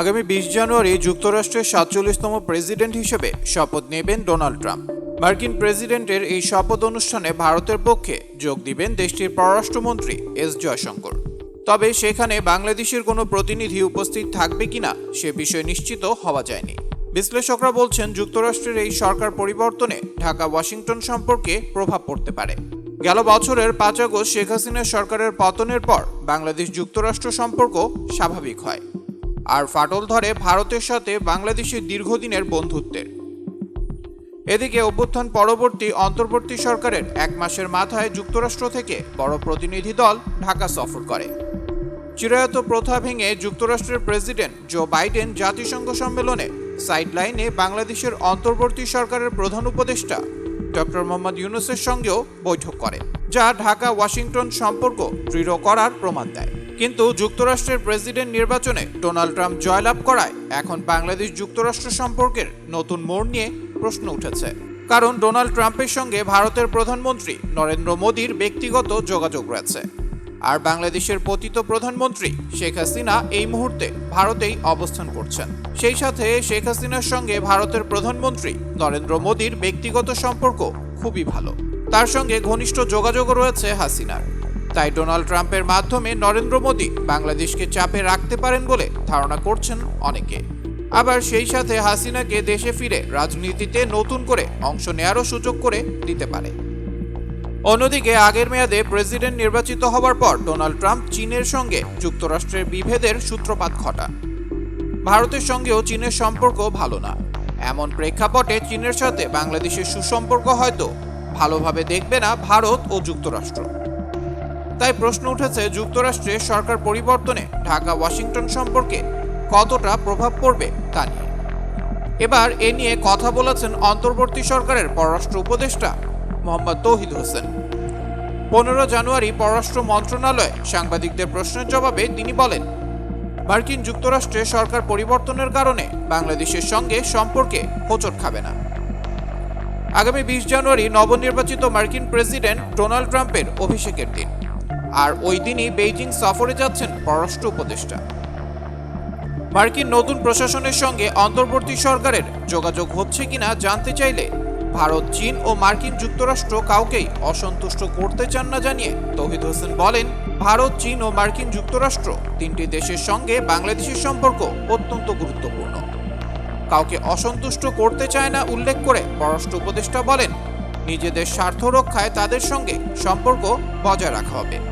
আগামী বিশ জানুয়ারি যুক্তরাষ্ট্রের সাতচল্লিশতম প্রেসিডেন্ট হিসেবে শপথ নেবেন ডোনাল্ড ট্রাম্প। মার্কিন প্রেসিডেন্টের এই শপথ অনুষ্ঠানে ভারতের পক্ষে যোগ দিবেন দেশটির পররাষ্ট্রমন্ত্রী এস জয়শঙ্কর। তবে সেখানে বাংলাদেশের কোনো প্রতিনিধি উপস্থিত থাকবে কিনা সে বিষয়ে নিশ্চিত হওয়া যায়নি। বিশ্লেষকরা বলছেন, যুক্তরাষ্ট্রের এই সরকার পরিবর্তনে ঢাকা, ওয়াশিংটন সম্পর্কে প্রভাব পড়তে পারে। গেল বছরের পাঁচ আগস্ট শেখ হাসিনা সরকারের পতনের পর বাংলাদেশ যুক্তরাষ্ট্র সম্পর্ক স্বাভাবিক হয়। আর ফাটল ধরে ভারতের সাথে বাংলাদেশের দীর্ঘদিনের বন্ধুত্বের। এদিকে অভ্যুত্থান পরবর্তী অন্তর্বর্তী সরকারের এক মাসের মাথায় যুক্তরাষ্ট্র থেকে বড় প্রতিনিধি দল ঢাকা সফর করে। চিরায়ত প্রথা ভেঙে যুক্তরাষ্ট্রের প্রেসিডেন্ট জো বাইডেন জাতিসংঘ সম্মেলনে সাইডলাইনে বাংলাদেশের অন্তর্বর্তী সরকারের প্রধান উপদেষ্টা ডক্টর মোহাম্মদ ইউনুসের সঙ্গেও বৈঠক করে, যা ঢাকা ওয়াশিংটন সম্পর্ক দৃঢ় করার প্রমাণ দেয়। কিন্তু যুক্তরাষ্ট্রের প্রেসিডেন্ট নির্বাচনে ডোনাল্ড ট্রাম্প জয়লাভ করায় এখন বাংলাদেশ যুক্তরাষ্ট্র সম্পর্কের নতুন মোড় নিয়ে প্রশ্ন উঠেছে। কারণ ডোনাল্ড ট্রাম্পের সঙ্গে ভারতের প্রধানমন্ত্রী নরেন্দ্র মোদীর ব্যক্তিগত যোগাযোগ রয়েছে। আর বাংলাদেশের পতিত প্রধানমন্ত্রী শেখ হাসিনা এই মুহূর্তে ভারতেই অবস্থান করছেন। সেই সাথে শেখ হাসিনার সঙ্গে ভারতের প্রধানমন্ত্রী নরেন্দ্র মোদীর ব্যক্তিগত সম্পর্ক খুবই ভালো। তার সঙ্গে ঘনিষ্ঠ যোগাযোগও রয়েছে হাসিনার। তাই ডোনাল্ড ট্রাম্পের মাধ্যমে নরেন্দ্র মোদী বাংলাদেশকে চাপে রাখতে পারেন বলে ধারণা করছেন অনেকে। আবার সেই সাথে হাসিনাকে দেশে ফিরে রাজনীতিতে নতুন করে অংশ নেয়ারও সুযোগ করে দিতে পারে। অন্যদিকে আগের মেয়াদে প্রেসিডেন্ট নির্বাচিত হওয়ার পর ডোনাল্ড ট্রাম্প চীনের সঙ্গে যুক্তরাষ্ট্রের বিভেদের সূত্রপাত ঘটান। ভারতের সঙ্গেও চীনের সম্পর্ক ভালো না। এমন প্রেক্ষাপটে চীনের সাথে বাংলাদেশের সুসম্পর্ক হয়তো ভালোভাবে দেখবে না ভারত ও যুক্তরাষ্ট্র। তাই প্রশ্ন উঠেছে যুক্তরাষ্ট্রে সরকার পরিবর্তনে ঢাকা, ওয়াশিংটন সম্পর্কে কতটা প্রভাব পড়বে তা নিয়ে। এবার এ নিয়ে কথা বলেছেন অন্তর্বর্তী সরকারের পররাষ্ট্র উপদেষ্টা মোহাম্মদ তৌহিদ হোসেন। পনেরো জানুয়ারি পররাষ্ট্র মন্ত্রণালয়ে সাংবাদিকদের প্রশ্নের জবাবে তিনি বলেন, মার্কিন যুক্তরাষ্ট্রে সরকার পরিবর্তনের কারণে বাংলাদেশের সঙ্গে সম্পর্কে হোঁচট খাবে না। আগামী বিশ জানুয়ারি নবনির্বাচিত মার্কিন প্রেসিডেন্ট ডোনাল্ড ট্রাম্পের অভিষেকের দিন। আর ওই দিনই বেইজিং সফরে যাচ্ছেন পররাষ্ট্র উপদেষ্টা। মার্কিন নতুন প্রশাসনের সঙ্গে অন্তর্বর্তী সরকারের যোগাযোগ হচ্ছে কিনা জানতে চাইলে ভারত, চীন ও মার্কিন যুক্তরাষ্ট্র কাউকেই অসন্তুষ্ট করতে চান না জানিয়ে তহিদ হোসেন বলেন, ভারত, চীন ও মার্কিন যুক্তরাষ্ট্র তিনটি দেশের সঙ্গে বাংলাদেশের সম্পর্ক অত্যন্ত গুরুত্বপূর্ণ। কাউকে অসন্তুষ্ট করতে চায় না উল্লেখ করে পররাষ্ট্র উপদেষ্টা বলেন, নিজেদের স্বার্থ রক্ষায় তাদের সঙ্গে সম্পর্ক বজায় রাখা হবে।